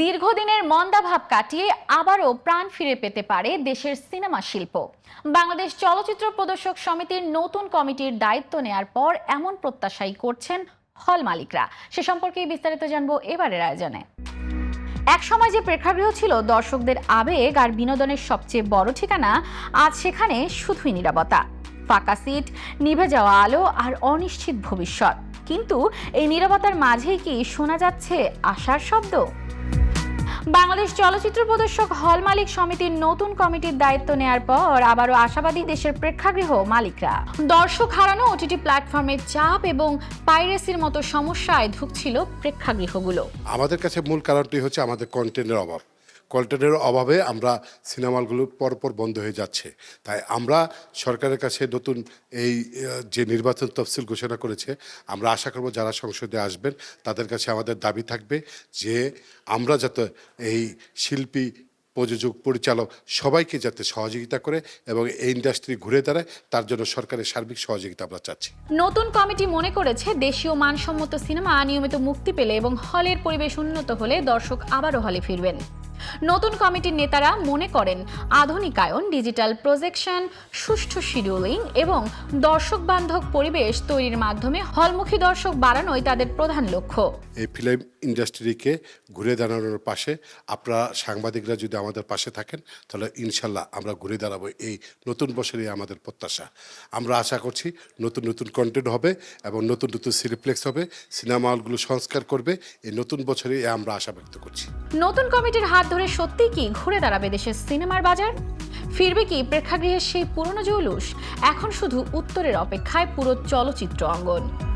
দীর্ঘদিনের মন্দাভাব কাটিয়ে আবারও প্রাণ ফিরে পেতে পারে দেশের সিনেমা শিল্প। বাংলাদেশ চলচ্চিত্র প্রদর্শক সমিতির নতুন কমিটির দায়িত্ব নেয়ার পর এমন প্রত্যাশাই করছেন হল মালিকরা। সে সম্পর্কে বিস্তারিত জানব এবারের আয়োজনে। এক সময় যে প্রেক্ষাগৃহ ছিল, দর্শকদের আবেগ আর বিনোদনের সবচেয়ে বড় ঠিকানা, আজ সেখানে শুধুই নিরাপত্তা। ফাঁকা সিট, নিভে যাওয়া আলো আর অনিশ্চিত ভবিষ্যৎ। কিন্তু এই নিরাপত্তার মাঝেই কি শোনা যাচ্ছে আশার শব্দ? বাংলাদেশ চলচ্চিত্র প্রদর্শক হল মালিক সমিতির নতুন কমিটির দায়িত্ব নেয়ার পর আবারও আশাবাদী দেশের প্রেক্ষাগৃহ মালিকরা। দর্শক হারানো ওটিটি প্ল্যাটফর্মের চাপ এবং পাইরেসির মতো সমস্যায় ধুকছিল প্রেক্ষাগৃহগুলো। আমাদের কাছে মূল কারণটি হচ্ছে আমাদের কন্টেন্টের অভাব। কন্টেন্টের অভাবে আমরা সিনেমাগুলো পরপর বন্ধ হয়ে যাচ্ছে। তাই আমরা সরকারের কাছে নতুন এই যে নির্বাচন তফসিল ঘোষণা করেছে, আমরা আশা করব যারা সংসদে আসবেন, তাদের কাছে আমাদের দাবি থাকবে যে আমরা যাতে এই শিল্পী, প্রযোজক, পরিচালক সবাইকে যাতে সহযোগিতা করে এবং এই ইন্ডাস্ট্রি ঘুরে দাঁড়ায়, তার জন্য সরকারের সার্বিক সহযোগিতা আমরা চাচ্ছি। নতুন কমিটি মনে করেছে দেশীয় মানসম্মত সিনেমা নিয়মিত মুক্তি পেলে এবং হলের পরিবেশ উন্নত হলে দর্শক আবারও হলে ফিরবেন। নতুন কমিটির নেতারা মনে করেন আধুনিকায়ন ডিজিটাল প্রজেকশন সুষ্ঠু শিডিউলিং এবং দর্শক বান্ধব পরিবেশ তৈরির মাধ্যমে হলমুখী দর্শক বাড়ানোই তাদের প্রধান লক্ষ্য। এই ফিল্ম ইন্ডাস্ট্রিকে ঘুরে দাঁড়ানোর পাশে আপনারা সাংবাদিকরা যদি আমাদের পাশে থাকেন তাহলে ইনশাল্লাহ আমরা ঘুরে দাঁড়াবো এই নতুন বছরই আমাদের প্রত্যাশা। আমরা আশা করছি নতুন নতুন কন্টেন্ট হবে এবং নতুন নতুন সিরিপ্লেক্স হবে সিনেমা হলগুলো সংস্কার করবে এই নতুন বছরে আমরা আশা ব্যক্ত করছি। নতুন কমিটির হাত ধরে সত্যি কি ঘুরে দাঁড়াবে দেশের সিনেমার বাজার? ফিরবে কি প্রেক্ষাগৃহের সেই পুরনো জৌলুস? এখন শুধু উত্তরের অপেক্ষায় পুরো চলচ্চিত্র অঙ্গন।